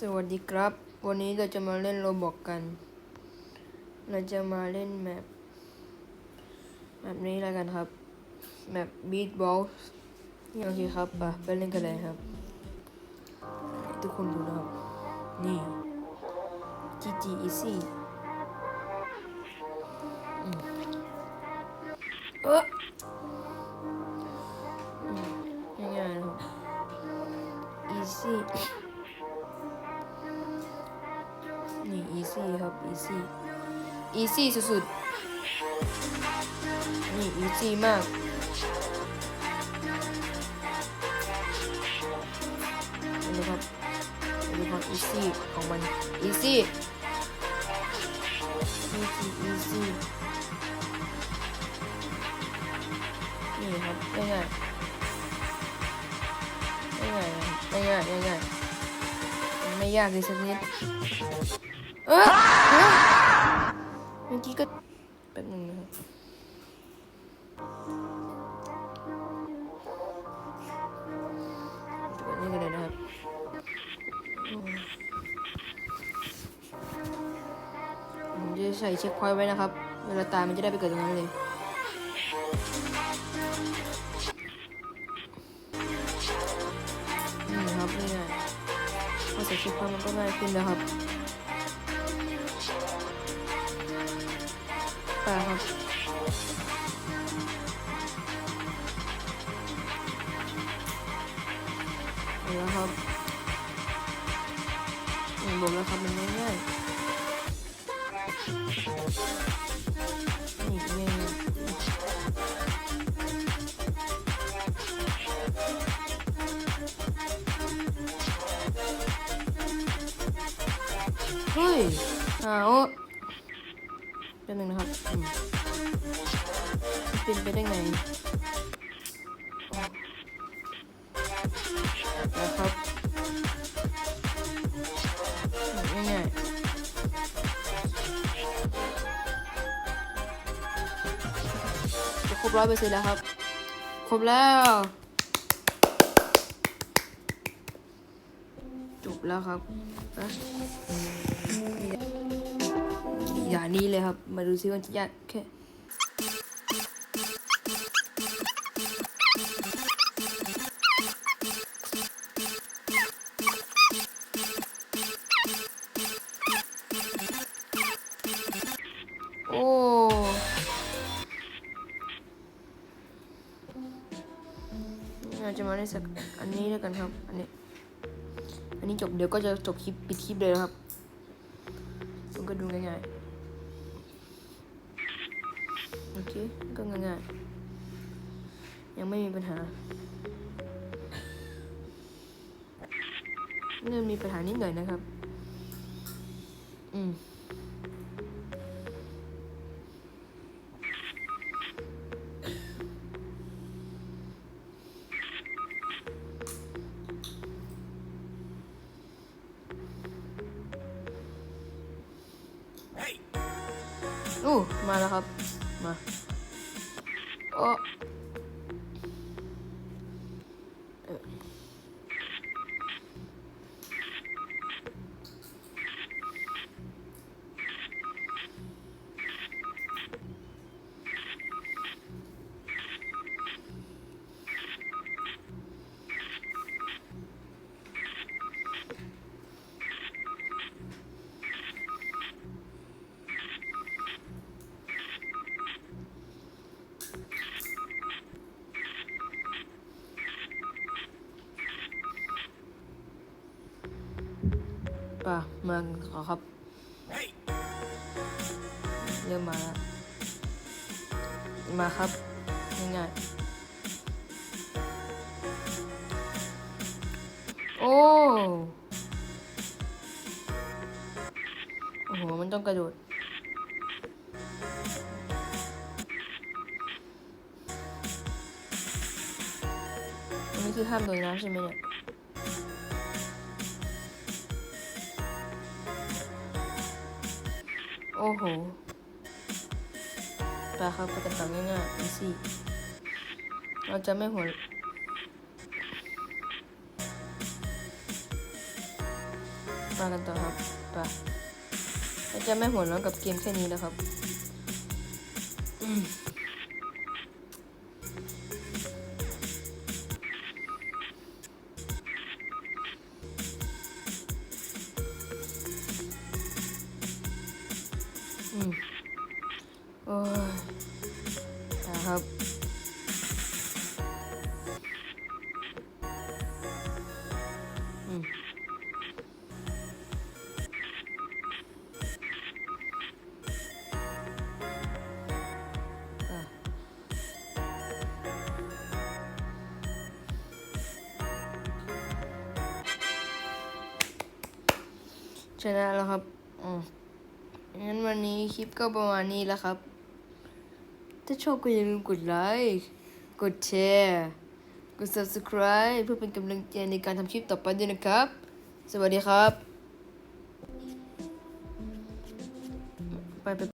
สวัสดีครับ วันนี้เราจะมาเล่นโรบอกกัน เราจะมาเล่นแมปแบบนี้แล้วกันครับ แมป Beatball นี่โอเคครับไปไปเล่นกันเลยครับ ทุกคนดูนะครับ นี่ GG Easy อืมเออง่ายๆนะครับ Easy ซี่ครับอีซี่อีซี่สุดๆ นี่อีซี่มากดูครับดูครับอีซี่ของมันอีซี่อีซี่อีซี่นี่ครับง่ายง่ายง่ายง่ายง่ายไม่ยากเลยสักนิด เออเมื่อกี้ก็แป๊บนึงนะครับตัวนี้กันเลยนะครับผมจะใส่เช็คพอยต์ไว้นะครับ เวลาตายมันจะได้ไปเกิดตรงนั้นเลยนี่ครับง่ายๆพอใส่เช็คพอยต์มันก็ง่ายขึ้นแล้วครับ ไปครับเอาแล้วครับอย่างบอกแล้วครับมันง่ายๆนี่ง่ายๆเฮ้ยอ้าว ป็นหนึ่งนะครับเป็นไปได้ไงนะครับง่ายๆจะครบร้อยเปอร์เซ็นต์แล้วครับ ครบแล้ว จบแล้วครับ อย่านี้เลยครับ มาดูซิว่าจะยากแค่โอ้เราจะมาเล่นสักอันนี้แล้วกันครับ อันนี้ อันนี้จบเดี๋ยวก็จะจบคลิปปิดคลิปเลยนะครับ มันก็ดูง่ายๆ โอเค ก็ง่ายๆ ยังไม่มีปัญหาเริ่มมีปัญหานิดหน่อยนะครับ อืม อู้มาแล้วครับ มาโอ้ ป่ะมาขอครับ เริ่มมาแล้วมาครับง่ายๆโอ้โอ้โหมันต้องกระโดดนนี้คือห้ามโดนน้ำใช่ไหมเนี่ย โอ้โหไปครับไปกันต่อง่ายๆอีซี่เราจะไม่หัวมากันต่อครับไปเราจะไม่หัวเราะกับเกมแค่นี้นะครับ อืม โอ้ยนะครับอืมอะชนะแล้วครับ อืมงั้นวันนี้คลิปก็ประมาณนี้แล้วครับ ถ้าชอบก็อย่าลืมกดไลค์ กดแชร์ กด subscribe เพื่อเป็นกำลังใจในการทำคลิปต่อไปด้วยนะครับ สวัสดีครับ ไปไป